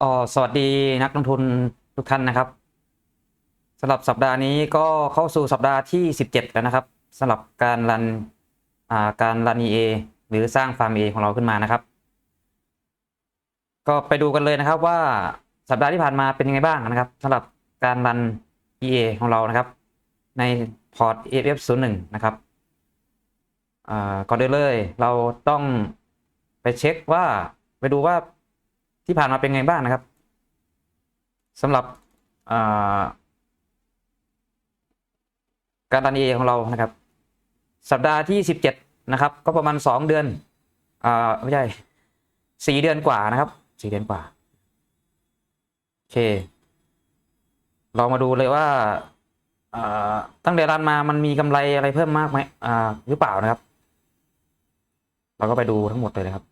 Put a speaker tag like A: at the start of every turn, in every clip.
A: อ๋อสวัสดีนักลงทุนทุกท่านนะครับสำหรับสัปดาห์นี้ก็เข้าสู่สัปดาห์ที่ 17 แล้วนะครับสำหรับการรันอ่าการรัน EA หรือสร้างฟาร์ม EA ของเราขึ้นมานะครับ ก็ไปดูกันเลยนะครับว่าสัปดาห์ที่ผ่านมาเป็นยังไงบ้างนะครับสำหรับการรัน EA ของเรานะครับ ในพอร์ต AF01 นะครับอ่าก่อนอื่นเลยเราต้องไปเช็คว่าไปดูว่า ที่ผ่านมาเป็นไงบ้างนะครับสำหรับการรัน EA ของเรานะครับ สัปดาห์ที่ 17 นะครับ ก็ประมาณ 2 เดือนอไม่ใช่4เดือนกว่านะครับ4เดือนกว่าโอเค เรามาดูเลยว่าตั้งแต่รันมามันมีกำไรอะไรเพิ่มมากไหมหรือเปล่านะครับ เราก็ไปดูทั้งหมดเลยนะครับ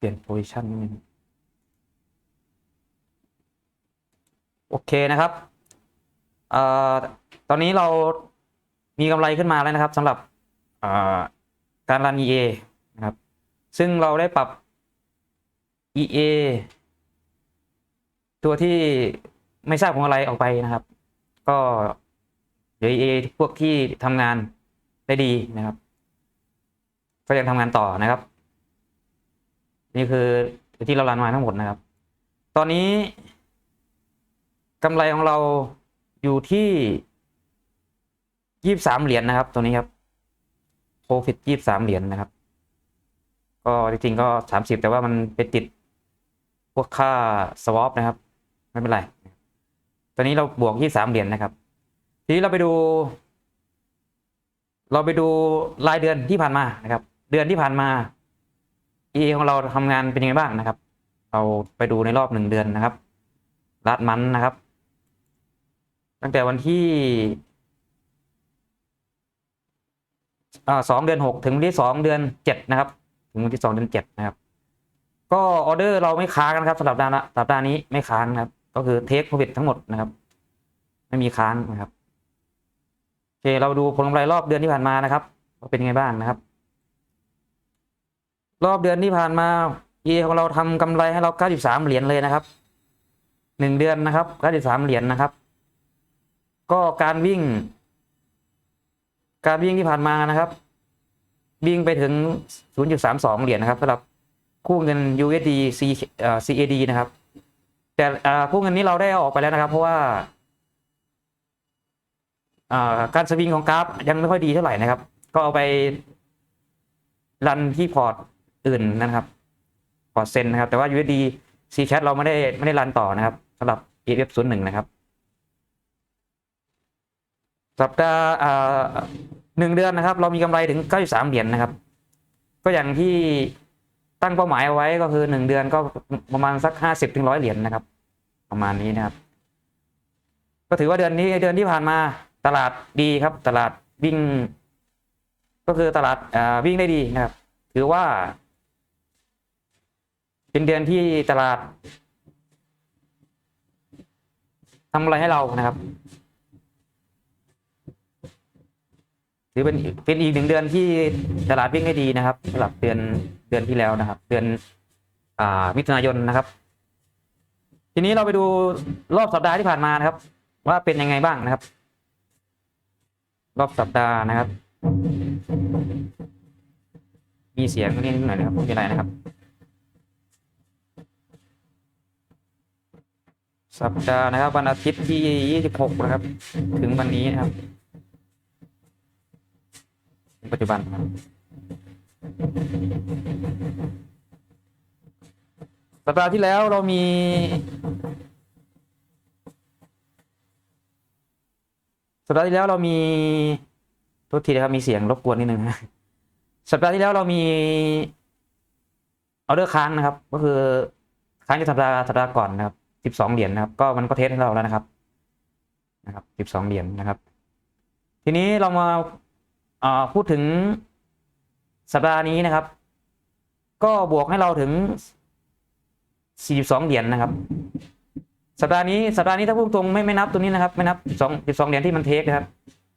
A: เปลี่ยนโพซิชันนิดนึงโอเคนะครับเอ่อตอนนี้เรามีกำไรขึ้นมาแล้วนะครับสำหรับการรัน EA นะครับ ซึ่งเราได้ปรับ EA ตัวที่ไม่ทราบของอะไรออกไปนะครับ ก็เหลือ EA พวกที่ทำงานได้ดีนะครับ ก็ยังทำงานต่อนะครับ นี่คือที่เรารันมาทั้งหมดนะครับ ตอนนี้กำไรของเราอยู่ที่ยี่สามเหรียญนะครับ ตัวนี้ครับ profit ยี่สามเหรียญนะครับ ก็จริงๆก็สามสิบแต่ว่ามันไปติดพวกค่า swap นะครับ ไม่เป็นไร ตอนนี้เราบวกยี่สามเหรียญนะครับ ทีนี้เราไปดู เราไปดูรายเดือนที่ผ่านมานะครับ เดือนที่ผ่านมา EA ของเราทำงานเป็นยังไงบ้างนะครับ เราไปดูในรอบหนึ่งเดือนนะครับรัดมันนะครับ ตั้งแต่วันที่สองเดือนหกถึงวันที่สองเดือนเจ็ดนะครับ ถึงวันที่สองเดือนเจ็ดนะครับ ก็ออเดอร์เราไม่ค้างนะครับสำหรับสัปดาห์ละสัปดาห์นี้ไม่ค้างนะครับ ก็คือเทคโปรฟิตทั้งหมดนะครับ ไม่มีค้างนะครับโอเคเราดูผลกำไรรอบเดือนที่ผ่านมานะครับว่าเป็นยังไงบ้างนะครับ รอบเดือนที่ผ่านมา EA ของเราทำกำไรให้เรา 93 เหรียญเลยนะครับหนึ่งเดือนนะครับ 93 เหรียญนะครับ ก็การวิ่ง การวิ่งที่ผ่านมานะครับ วิ่งไปถึง 0.32 เหรียญนะครับสำหรับคู่เงิน USD C CAD นะครับ แต่คู่เงินนี้เราได้ออกไปแล้วนะครับ เพราะว่าอ่าการสวิงของกราฟยังไม่ค่อยดีเท่าไหร่นะครับ ก็เอาไปรันที่พอร์ต อื่นนะครับพอเซ็นนะครับ แต่ว่า USD C Cat เราไม่ได้ไม่ได้รันต่อนะครับสำหรับ EF 0 1นะครับสัปดาห์หนึ่งเดือนนะครับ เรามีกำไรถึง 93 เหรียญนะครับ ก็อย่างที่ตั้งเป้าหมายเอาไว้ก็คือหนึ่งเดือนก็ประมาณสัก 50ถึงร้อยเหรียญนะครับ ประมาณนี้นะครับ ก็ถือว่าเดือนนี้เดือนที่ผ่านมาตลาดดีครับ ตลาดวิ่ง ก็คือตลาดวิ่งได้ดีนะครับ ถือว่า เป็นเดือนที่ตลาดทำอะไรให้เรานะครับถือเป็นเป็นอีกหนึ่งเดือนที่ตลาดวิ่งได้ดีนะครับสำหรับเดือนเดือนที่แล้วนะครับ เดือนอ่ามิถุนายนนะครับ ทีนี้เราไปดูรอบสัปดาห์ที่ผ่านมานะครับ ว่าเป็นยังไงบ้างนะครับ รอบสัปดาห์นะครับ มีเสียงนิดหน่อยนะครับไม่เป็นไรนะครับ สัปดาห์นะครับ วันอาทิตย์ที่ 26 นะครับ ถึงวันนี้นะครับ ปัจจุบันสัปดาห์ที่แล้วเรามีสัปดาห์ที่แล้วเรามีโทษทีนะครับมีเสียงรบกวนนิดนึงนะสัปดาห์ที่แล้วเรามีออเดอร์ค้างนะครับ ก็คือค้างจากสัปดาห์สัปดาห์ก่อนนะครับ สิบสองเหรียญนะครับ ก็มันก็เทสให้เราแล้วนะครับ นะครับสิบสองเหรียญนะครับ ทีนี้เรามาพูดถึงสัปดาห์นี้นะครับ ก็บวกให้เราถึงสี่สิบสองเหรียญนะครับ สัปดาห์นี้สัปดาห์นี้ถ้าพูดตรงไม่ไม่นับตัวนี้นะครับ ไม่นับสิบสองสิบสองเหรียญที่มันเทคนะครับ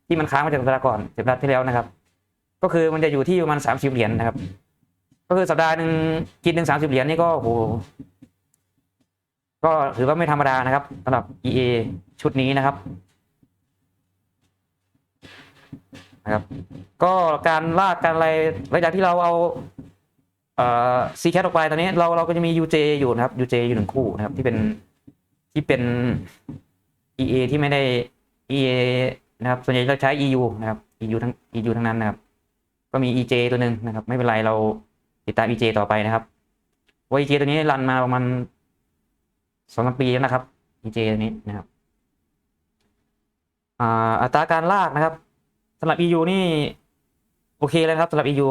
A: ที่มันค้างมาจากสัปดาห์ก่อนสัปดาห์ที่แล้วนะครับ ก็คือมันจะอยู่ที่ประมาณสามสิบเหรียญนะครับ ก็คือสัปดาห์หนึ่งกินหนึ่งสามสิบเหรียญนี่ก็โห ก็ถือว่าไม่ธรรมดานะครับสำหรับ EA ชุดนี้นะครับนะครับก็การลากการอะไรหลังจากที่เราเอาเอ่อซีแคทออกไปตอนนี้เราเราก็จะมี UJ อยู่นะครับ UJ อยู่หนึ่งคู่นะครับที่เป็นที่เป็น EA ที่ไม่ได้ EA นะครับส่วนใหญ่เราใช้ EU นะครับ EU ทั้ง EU ทั้งนั้นนะครับ ก็มี EJ ตัวหนึ่งนะครับ ไม่เป็นไรเราติดตาม EJ ต่อไปนะครับว่า EJ ตัวนี้รันมาประมาณ สองสามปีแล้วนะครับ EJ ตัวนี้นะครับอ่าอัตราการลากนะครับสำหรับ EU นี่โอเคเลยนะครับสำหรับ EU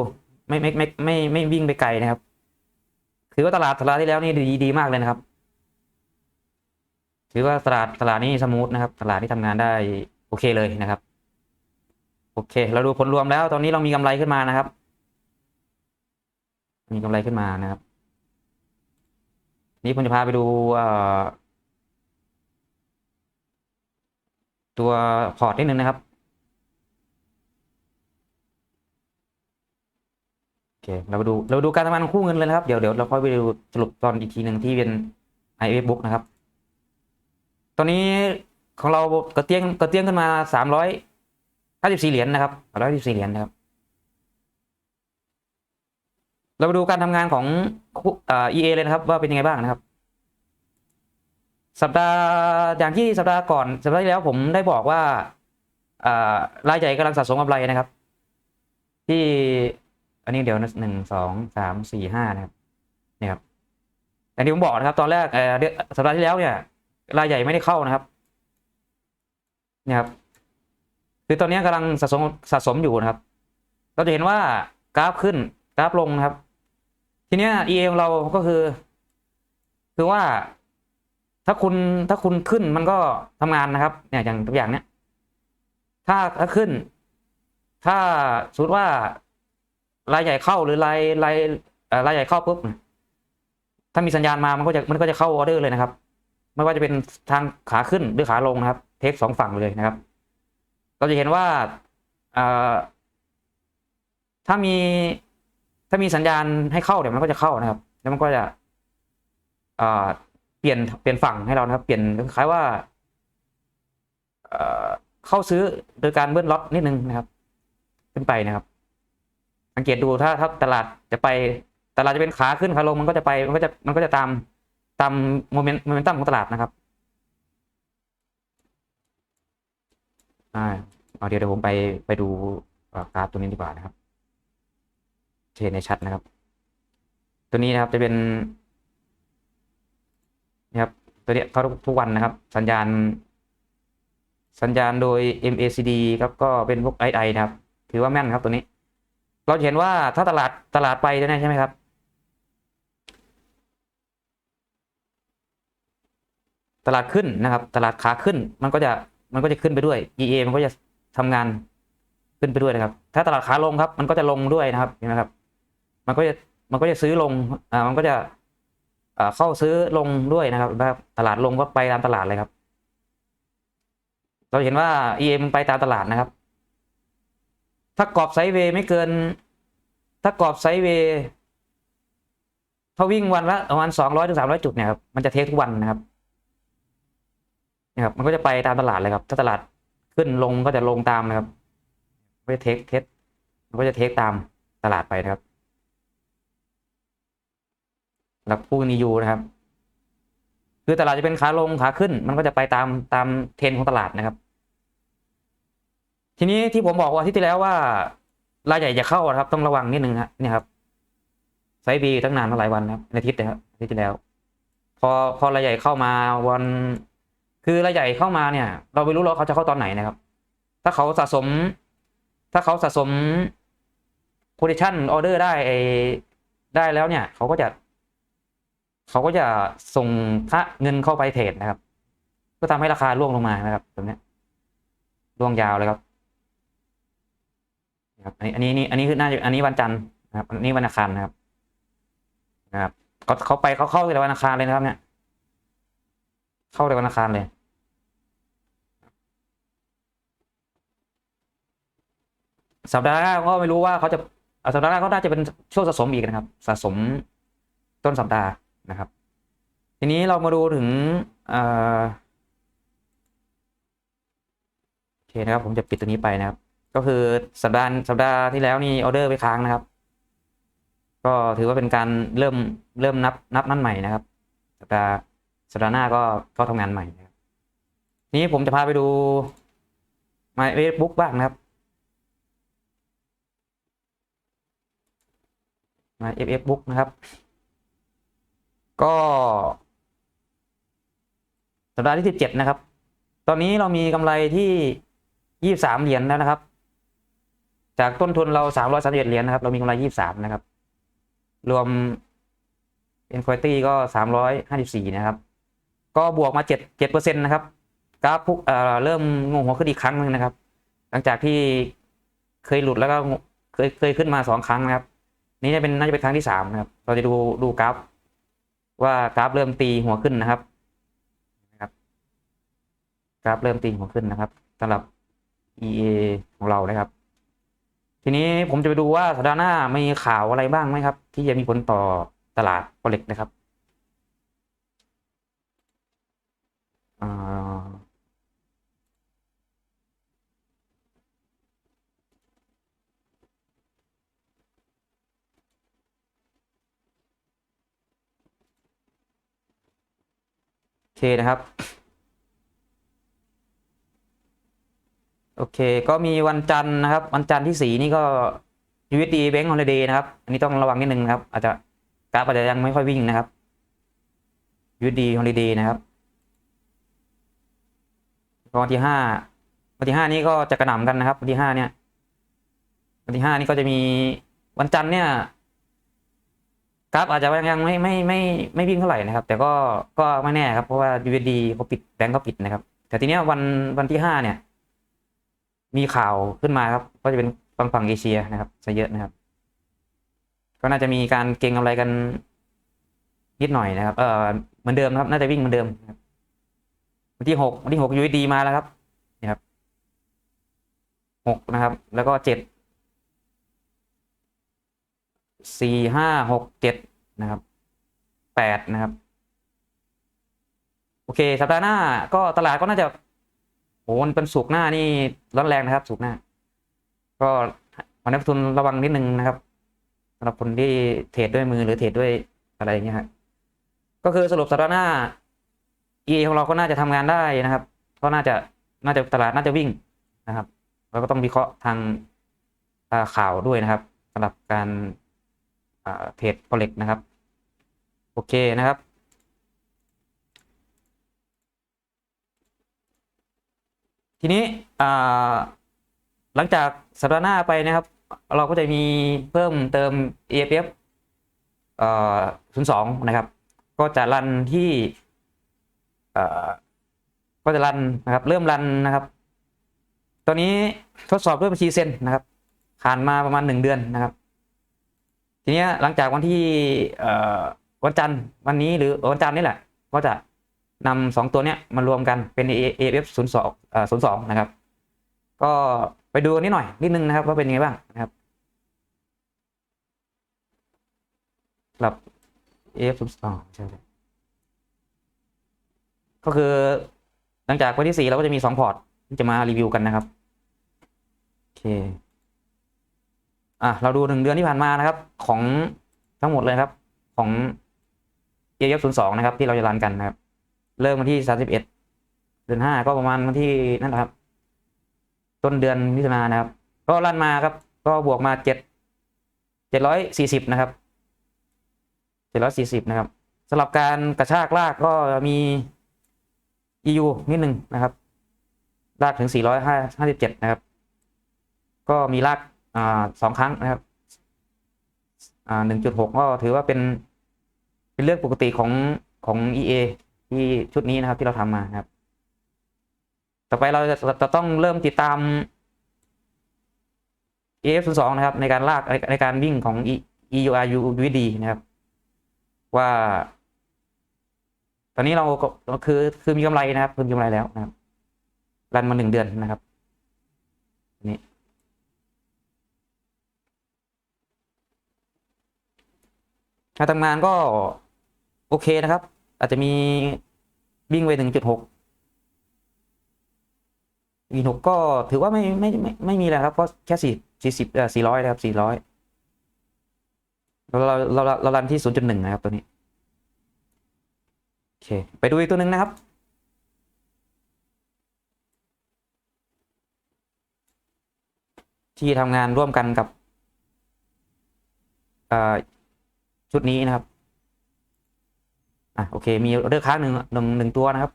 A: ไม่ไม่ไม่ไม่ไม่วิ่งไปไกลนะครับถือว่าตลาดตลาดที่แล้วนี่ดีดีมากเลยนะครับ ถือว่าตลาดตลาดนี้สมูทนะครับ ตลาดที่ทำงานได้โอเคเลยนะครับ โอเค เราดูผลรวมแล้ว ตอนนี้เรามีกำไรขึ้นมานะครับ มีกำไรขึ้นมานะครับ นี่ผมจะพาไปดูตัวพอร์ตนิดนึงนะครับโอเคเราไปดูเราดูการทำงานของคู่เงินเลยนะครับ เดี๋ยวเดี๋ยวเราค่อยไปดูสรุปตอนอีกทีหนึ่งที่เป็น i f book นะครับ ตอนนี้ของเรากระเตี้ยงกระเตี้ยงขึ้นมาสามร้อยห้าสิบสี่เหรียญนะครับร้อยสิบสี่เหรียญนะครับ เราไปดูการทำงานของเอ่อ EA เลยนะครับ ว่าเป็นยังไงบ้างนะครับ สัปดาห์อย่างที่สัปดาห์ก่อนสัปดาห์ที่แล้วผมได้บอกว่าอ่ารายใหญ่กำลังสะสมกำไรนะครับ ที่อันนี้เดี๋ยวหนึ่งสองสามสี่ห้านะครับนี่ครับอย่างที่ผมบอกนะครับ ตอนแรกเอ่อสัปดาห์ที่แล้วเนี่ยรายใหญ่ไม่ได้เข้านะครับเนี่ยครับคือตอนนี้กำลังสะสมสะสมอยู่นะครับ เราจะเห็นว่ากราฟขึ้นกราฟลงนะครับ ทีเนี้ย EA ของเราก็คือ คือว่าถ้าคุณถ้าคุณขึ้นมันก็ทำงานนะครับ เนี่ยอย่างตัวอย่างเนี้ยถ้าถ้าขึ้น ถ้าสมมติว่ารายใหญ่เข้าหรือรายรายรายใหญ่เข้าปุ๊บถ้ามีสัญญาณมามันก็จะมันก็จะเข้าออเดอร์เลยนะครับ ไม่ว่าจะเป็นทางขาขึ้นหรือขาลงนะครับ เทคสองฝั่งเลยนะครับ เราจะเห็นว่าถ้ามี ถ้ามีสัญญาณให้เข้าเดี๋ยวมันก็จะเข้านะครับ แล้วมันก็จะเปลี่ยนเปลี่ยนฝั่งให้เรานะครับ เปลี่ยนคล้ายว่าเข้าซื้อโดยการเบิ้ลล็อตนิดนึงนะครับ ขึ้นไปนะครับ สังเกตดูถ้าถ้าตลาดจะไปตลาดจะเป็นขาขึ้นขาลงมันก็จะไปมันก็จะมันก็จะตามตามโมเมนต์โมเมนตัมของตลาดนะครับอ่าเอาเดี๋ยวเดี๋ยวผมไปไปดูกราฟตัวนี้ดีกว่านะครับ จะเห็นในชัดนะครับ ตัวนี้นะครับจะเป็นนะครับตัวเนี้ยเข้าทุกวันนะครับ สัญญาณ สัญญาณโดย MACD ครับก็เป็นพวก II นะครับ ถือว่าแม่นครับตัวนี้ เราเห็นว่าถ้าตลาดตลาดไปเนี่ใช่ไหมครับตลาดขึ้นนะครับ ตลาดขาขึ้นมันก็จะมันก็จะขึ้นไปด้วย EA มันก็จะทำงานขึ้นไปด้วยนะครับ ถ้าตลาดขาลงครับ มันก็จะลงด้วยนะครับเห็นไหมครับ มันก็จะมันก็จะซื้อลงอ่ามันก็จะอ่าเข้าซื้อลงด้วยนะครับนะครับตลาดลงก็ไปตามตลาดเลยครับ เราเห็นว่า EA มันไปตามตลาดนะครับ ถ้ากรอบไซด์เวย์ไม่เกิน ถ้ากรอบไซด์เวย์ถ้าวิ่งวันละประมาณสองร้อยถึงสามร้อยจุดเนี่ยครับมันจะเทคทุกวันนะครับนะครับ มันก็จะไปตามตลาดเลยครับ ถ้าตลาดขึ้นลงก็จะลงตามนะครับไม่เทคเทสมันก็จะเทคตามตลาดไปนะครับ แล้วคู่นียูนะครับ คือตลาดจะเป็นขาลงขาขึ้น มันก็จะไปตามตามเทรนของตลาดนะครับ ทีนี้ที่ผมบอกว่าที่ที่แล้วว่ารายใหญ่จะเข้านะครับ ต้องระวังนิดนึงครับเนี่ยครับไซบีตั้งนานมาหลายวันนะครับในอาทิตย์นะครับอาทิตย์ที่แล้ว พอพอรายใหญ่เข้ามาวัน คือรายใหญ่เข้ามาเนี่ย เราไม่รู้หรอกเขาจะเข้าตอนไหนนะครับ ถ้าเขาสะสม ถ้าเขาสะสม position order ได้ได้แล้วเนี่ย เขาก็จะ เขาก็จะส่งค่าเงินเข้าไปเทรดนะครับ ก็ทำให้ราคาร่วงลงมานะครับแบบนี้ร่วงยาวเลยครับครับอันนี้อันนี้อันนี้คือน่าจะอันนี้วันจันทร์นะครับ อันนี้วันอังคารนะครับนะครับเขาเขาไปเขาเข้าแต่วันอังคารเลยนะครับเนี่ย เข้าแต่วันอังคารเลยสัปดาห์หน้าก็ไม่รู้ว่าเขาจะอ่าสัปดาห์หน้าก็น่าจะเป็นช่วงสะสมอีกนะครับ สะสมต้นสัปดาห์ นะครับ ทีนี้เรามาดูถึงโอเคนะครับ ผมจะปิดตัวนี้ไปนะครับ ก็คือสัปดาห์สัปดาห์ที่แล้วนี่ออเดอร์ไปค้างนะครับ ก็ถือว่าเป็นการเริ่มเริ่มนับนับนั่นใหม่นะครับ สัปดาห์สัปดาห์หน้าก็ก็ทำงานใหม่นะครับทีนี้ผมจะพาไปดู My Facebook บ้างนะครับ My FF Book นะครับ ก็สัปดาห์ที่สิบเจ็ดนะครับ ตอนนี้เรามีกำไรที่ยี่สามเหรียญแล้วนะครับ จากต้นทุนเราสามร้อยสามเอ็ดเหรียญนะครับ เรามีกำไรยี่สามนะครับ รวม Equity ก็สามร้อยห้าสิบสี่นะครับ ก็บวกมาเจ็ดเจ็ดเปอร์เซ็นต์นะครับ กราฟพุกเอ่อเริ่มงงหัวขึ้นอีกครั้งหนึ่งนะครับ หลังจากที่เคยหลุดแล้วก็เคยเคยขึ้นมาสองครั้งนะครับ นี่จะเป็นน่าจะเป็นครั้งที่สามนะครับ เราจะดูดูกราฟ ว่ากราฟเริ่มตีหัวขึ้นนะครับนะครับ กราฟเริ่มตีหัวขึ้นนะครับสำหรับ EA ของเรานะครับ ทีนี้ผมจะไปดูว่าสัปดาห์หน้ามีข่าวอะไรบ้างไหมครับ ที่จะมีผลต่อตลาดโปรเล็กนะครับอ่า เคนะครับ โอเค ก็มีวันจันทร์นะครับ วันจันทร์ที่สี่นี่ก็ USD Bank Holiday นะครับ อันนี้ต้องระวังนิดนึงนะครับ อาจจะกราฟอาจจะยังไม่ค่อยวิ่งนะครับ USD Holiday นะครับวันที่ห้าวันที่ห้านี้ก็จะกระหน่ำกันนะครับ วันที่ห้าเนี่ย วันที่ห้านี่ก็จะมีวันจันทร์เนี่ย กราฟอาจจะยังยังไม่ไม่ไม่ไม่วิ่งเท่าไหร่นะครับ แต่ก็ก็ไม่แน่ครับเพราะว่า USD เขาปิดแบงก์เขาปิดนะครับ แต่ทีเนี้ยวันวันที่ห้าเนี่ย มีข่าวขึ้นมาครับ ก็จะเป็นฝั่งฝั่งเอเชียนะครับจะเยอะนะครับ ก็น่าจะมีการเก็งกำไรกันนิดหน่อยนะครับ เออเหมือนเดิมครับ น่าจะวิ่งเหมือนเดิมวันที่หกวันที่หกยูดีมาแล้วครับนี่ครับหกนะครับ แล้วก็เจ็ด สี่ห้าหกเจ็ดนะครับแปดนะครับ โอเค สัปดาห์หน้าก็ตลาดก็น่าจะโอ้มันเป็นสุกหน้านี่ร้อนแรงนะครับสุกหน้า ก็วันนี้ทุนระวังนิดนึงนะครับสำหรับคนที่เทรดด้วยมือหรือเทรดด้วยอะไรอย่างเงี้ยครับก็คือสรุปสัปดาห์หน้า e ของเราก็น่าจะทำงานได้นะครับ ก็น่าจะน่าจะตลาดน่าจะวิ่งนะครับเราก็ต้องวิเคราะห์ทางข่าวด้วยนะครับสำหรับการ เทรดโปรเล็กนะครับ โอเคนะครับ ทีนี้หลังจากสัปดาห์หน้าไปนะครับ เราก็จะมีเพิ่มเติม EFF เอ่อ02 นะครับ ก็จะรันที่ก็จะรันนะครับเริ่มรันนะครับ ตอนนี้ทดสอบด้วยบัญชีเซ็นนะครับผ่านมาประมาณหนึ่งเดือนนะครับ ทีนี้หลังจากวันที่วันจันทร์วันนี้หรือวันจันทร์นี่แหละ ก็จะนำสองตัวเนี้ยมารวมกันเป็น AF 0 2เอ่อ02นะครับ ก็ไปดูนิดหน่อยนิดนึงนะครับว่าเป็นยังไงบ้างนะครับสำหรับ AF 0 2ใช่ใช่ก็คือหลังจากวันที่สี่เราก็จะมีสองพอร์ตที่จะมารีวิวกันนะครับ โอเค อะเราดูหนึ่งเดือนที่ผ่านมานะครับ ของทั้งหมดเลยครับ ของ AF 0 2นย์สองนะครับ ที่เราจะรันกันนะครับ เริ่มวันที่31เอ็ดเดือนห้าก็ประมาณวันที่นั่นแหละครับ ต้นเดือนมิถุนายนนะครับ ก็รันมาครับ ก็บวกมาเจ็ดเจ็ดร้อยสี่สิบนะครับเจ็ดร้อยสี่สิบนะครับสำหรับการกระชากลากก็มี EU นิดหนึ่งนะครับ ลากถึงสี่ร้อยห้าห้าสิบเจ็ดนะครับ ก็มีลาก สองครั้งนะครับหนึ่งจุดหกก็ถือว่าเป็น เป็นเรื่องปกติของของ EA ที่ชุดนี้นะครับที่เราทำมาครับ ต่อไปเราจะจะต้องเริ่มติดตาม EF 0 2 นะครับ ในการลากในการวิ่งของ EUR UVD นะครับ ว่า ตอนนี้เราก็คือคือมีกำไรนะครับคือมีกำไรแล้วนะครับรันมาหนึ่งเดือนนะครับนี่ การทำงานก็โอเคนะครับ อาจจะมีวิ่งไปถึงจุดหกวีหกก็ถือว่าไม่ไม่ไม่ไม่มีแล้วครับเพราะแค่สี่สี่สิบเอ่อสี่ร้อยนะครับสี่ร้อยเราเราเราเรารันที่ศูนย์จุดหนึ่งนะครับตัวนี้โอเค ไปดูอีกตัวหนึ่งนะครับ ที่ทำงานร่วมกันกับเอ่อ ชุดนี้นะครับอะโอเค มีเลือกค้างหนึ่งหนึ่งหนึ่งตัวนะครับ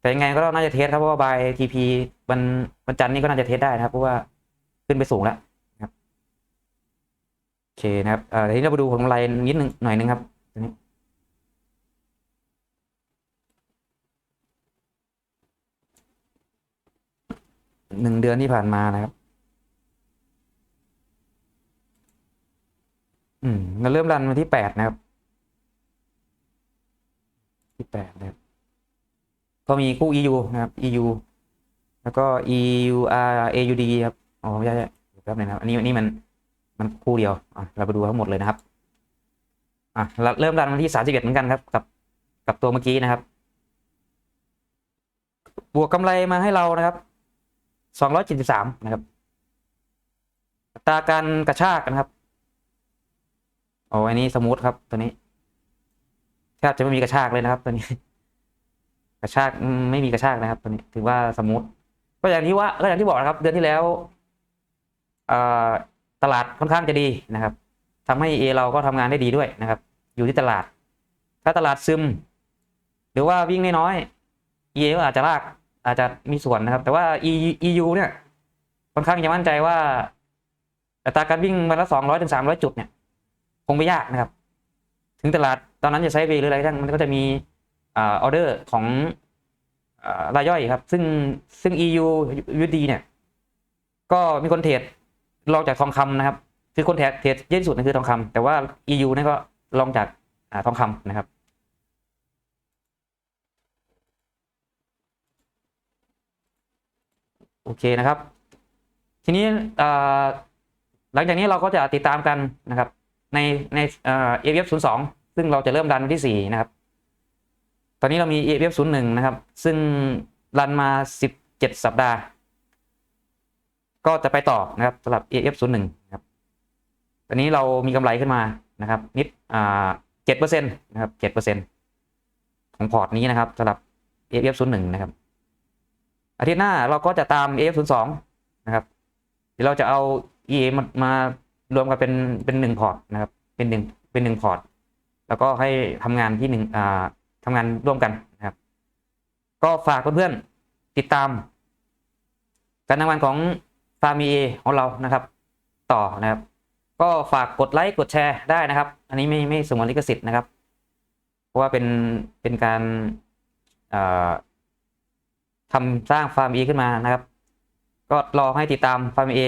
A: แต่ยังไงก็น่าจะเทสครับเพราะว่าบายทีพีวันวันจันทร์นี้ก็น่าจะเทสได้นะครับ เพราะว่าขึ้นไปสูงแล้วนะครับโอเคนะครับเอ่อทีนี้เราไปดูผลกำไรนิดหนึ่งหน่อยหนึงครับตัวนี้หนึ่งเดือนที่ผ่านมานะครับ อืมเราเริ่มรันวันที่แปดนะครับ ที่แปดนะครับก็มีคู่ EU นะครับ EU แล้วก็ EUR AUD ครับอ๋อไม่ใช่ไม่ใช่เยวแป๊บนึงนะครับ อันนี้อันนี้มันมันคู่เดียวอะเราไปดูทั้งหมดเลยนะครับอะเราเริ่มรันวันที่สามสิบเอ็ดเหมือนกันครับ กับกับตัวเมื่อกี้นะครับ บวกกำไรมาให้เรานะครับสองร้อยเจ็ดสิบสามนะครับตาการกระชากนะครับ โอ้อันนี้สมูทครับตัวนี้แทบจะไม่มีกระชากเลยนะครับ ตัวนี้ กระชากไม่มีกระชากนะครับ ตัวนี้ถือว่าสมูทก็อย่างที่ว่าก็อย่างที่บอกนะครับ เดือนที่แล้วตลาดค่อนข้างจะดีนะครับทำให้เอเราก็ทำงานได้ดีด้วยนะครับ อยู่ที่ตลาด ถ้าตลาดซึม หรือว่าวิ่งน้อยๆเอก็อาจจะลากอาจจะมีส่วนนะครับ แต่ว่า EU เนี่ยค่อนข้างจะมั่นใจว่าอัตราการวิ่งวันละสองร้อยถึงสามร้อยจุดเนี่ย คงไม่ยากนะครับ ถึงตลาดตอนนั้นจะใช้เวหรืออะไรทั้งมันก็จะมีออเดอร์ของรายย่อยครับ ซึ่งซึ่ง EU USD เนี่ย ก็มีคนเทรดรองจากทองคำนะครับ คือคนเทรดเทรดเยอะที่สุดนั่นคือทองคำแต่ว่า EU เนี่ยก็รองจากอทองคำนะครับโอเคนะครับ ทีนี้หลังจากนี้เราก็จะติดตามกันนะครับ ในในเอ่อ AFF 0 2ซึ่งเราจะเริ่มรันวันที่นะครับ ตอนนี้เรามี AFF 0 1นย์หนึ่งนะครับ ซึ่งรันมา17สัปดาห์ ก็จะไปต่อนะครับสำหรับ AFF 0 1นะครับ ตอนนี้เรามีกำไรขึ้นมานะครับ นิดอ่าเจ็ดเปอร์เซ็นต์นะครับเจ็ดเปอร์เซ็นต์ของพอร์ตนี้นะครับสำหรับ AFF 0 1นย์หนึ่งนะครับ อาทิตย์หน้าเราก็จะตาม AF 0 2นะครับเดี๋ยวเราจะเอา EA มามา รวมกันเป็นเป็นหนึ่งพอร์ตนะครับ เป็นหนึ่งเป็นหนึ่งพอร์ต แล้วก็ให้ทำงานที่หนึ่งอ่าทำงานร่วมกันนะครับ ก็ฝากเพื่อนๆติดตาม การทำงานของฟาร์มีเอของเรานะครับ ต่อนะครับ ก็ฝากกดไลค์กดแชร์ได้นะครับ อันนี้ไม่ไม่สมวนลิขสิทธิ์นะครับ เพราะว่าเป็นเป็นการอ่าทำสร้างฟาร์มเอขึ้นมานะครับ ก็รอให้ติดตามฟาร์มเอ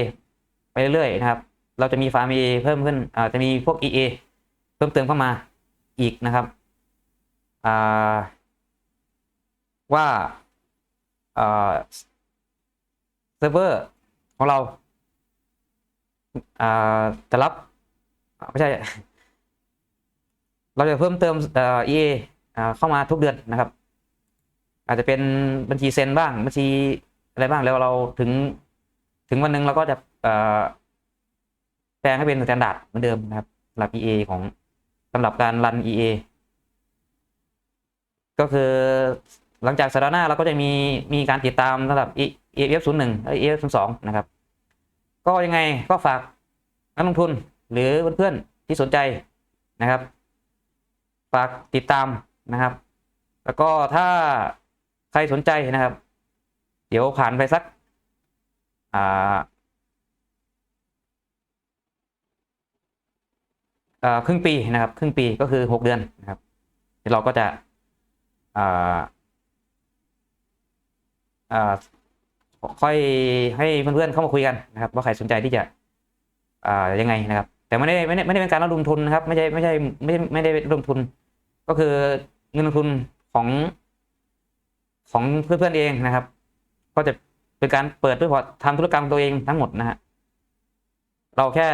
A: ไปเรื่อยๆนะครับ เราจะมีฟาร์มเอเพิ่มขึ้นอ่าจะมีพวก EA เพิ่มเติมเข้ามาอีกนะครับอ่าว่าอ่าเซิร์ฟเวอร์ของเราอ่าจะรับไม่ใช่ เราจะเพิ่มเติมเอ่อ EA เข้ามาทุกเดือนนะครับ อาจจะเป็นบัญชีเซ็นบ้างบัญชีอะไรบ้างแล้วเราถึงถึงวันหนึ่งเราก็จะ ลงให้เป็นสแตนดาร์ดเหมือนเดิมนะครับสำหรับ EA ของสำหรับการรัน EA ก็คือหลังจากสัปดาห์หน้าเราก็จะมีมีการติดตามสำหรับ EF 0 1และ EF 0 2นะครับ ก็ยังไงก็ฝากนักลงทุนหรือเพื่อนๆที่สนใจนะครับ ฝากติดตามนะครับ แล้วก็ถ้าใครสนใจนะครับ เดี๋ยวผ่านไปสักอ่าเอ่อ ครึ่งปีนะครับ ครึ่งปีก็คือหกเดือนนะครับเดี๋ยวเราก็จะค่อยให้เพื่อนๆเข้ามาคุยกันนะครับ ว่าใครสนใจที่จะยังไงนะครับ แต่ไม่ได้ไม่ได้ไม่ได้เป็นการระดมทุนนะครับ ไม่ใช่ไม่ใช่ไม่ไม่ได้ระดมทุน ก็คือเงินลงทุนของของเพื่อนๆเองนะครับ ก็จะเป็นการเปิดด้วยพอทำธุรกรรมตัวเองทั้งหมดนะฮะเราแค่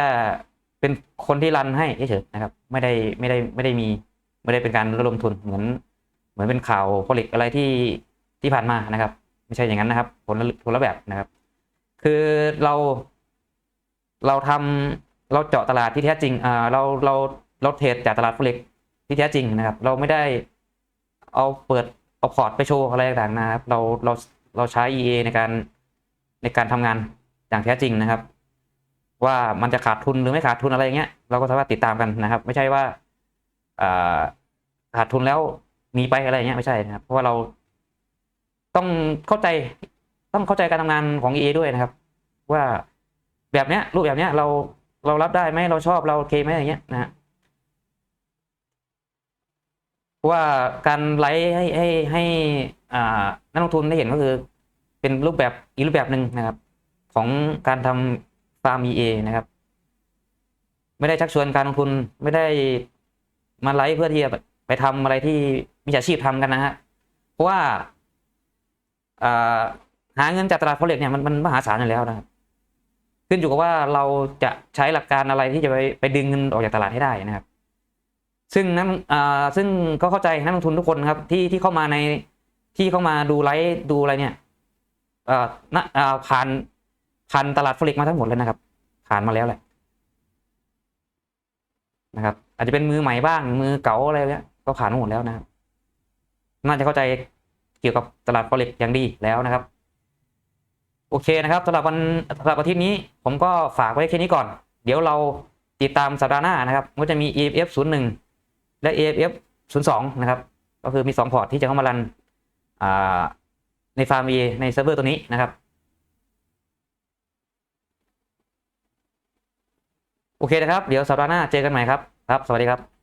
A: เป็นคนที่รันให้เฉยๆนะครับ ไม่ได้ไม่ได้ไม่ได้มีไม่ได้เป็นการระดมทุนเหมือน เหมือนเป็นข่าวผลิตอะไรที่ที่ผ่านมานะครับ ไม่ใช่อย่างนั้นนะครับผลละผลละแบบนะครับ คือเรา เราทำเราเจาะตลาดที่แท้จริงอ่าเราเราเราเทรดจากตลาดโฟเร็กที่แท้จริงนะครับ เราไม่ได้เอาเปิดเอาพอร์ตไปโชว์อะไรต่างๆนะครับ เราเราเราใช้ EA ในการในการทำงานอย่างแท้จริงนะครับ ว่ามันจะขาดทุนหรือไม่ขาดทุนอะไรเงี้ยเราก็สามารถติดตามกันนะครับ ไม่ใช่ว่าขาดทุนแล้วหนีไปอะไรเงี้ยไม่ใช่นะครับ เพราะว่าเราต้องเข้าใจต้องเข้าใจการทำงานของ EA ด้วยนะครับ ว่าแบบเนี้ยรูปแบบเนี้ยเราเรารับได้ไหมเราชอบเราโอเคไหมอย่างเงี้ยนะฮะเพราะว่าการไลฟ์ให้ให้ให้นักลงทุนได้เห็นก็คือ เป็นรูปแบบอีกรูปแบบหนึ่งนะครับ ของการทำ ฟาร์ม EA นะครับ ไม่ได้ชักชวนการลงทุนไม่ได้มาไลฟ์เพื่อที่จะไปทำอะไรที่มิจฉาชีพทำกันนะฮะเพราะว่าหาเงินจากตลาด forex เนี่ยมันมันมหาศาลอยู่แล้วนะครับขึ้นอยู่กับว่าเราจะใช้หลักการอะไรที่จะไปไปดึงเงินออกจากตลาดให้ได้นะครับ ซึ่งนักอ่าซึ่งก็เข้าใจนักลงทุนทุกคนครับที่ที่เข้ามาในที่เข้ามาดูไลฟ์ดูอะไรเนี่ยผ่าน ผ่านตลาด forex มาทั้งหมดเลยนะครับ ผ่านมาแล้วแหละนะครับ อาจจะเป็นมือใหม่บ้างมือเก่าอะไรเนี้ยก็ผ่านมาหมดแล้วนะครับ น่าจะเข้าใจเกี่ยวกับตลาด forex อย่างดีแล้วนะครับ โอเคนะครับสำหรับวันสำหรับอาทิตย์นี้ ผมก็ฝากไว้แค่นี้ก่อน เดี๋ยวเราติดตามสัปดาห์หน้านะครับก็จะมี EFF 01 และ EFF 02 นะครับ ก็คือมี 2 พอร์ตที่จะเข้ามารันในฟาร์ม EA ในเซิร์ฟเวอร์ตัวนี้นะครับ โอเคนะครับ เดี๋ยวสัปดาห์หน้าเจอกันใหม่ครับ ครับ สวัสดีครับ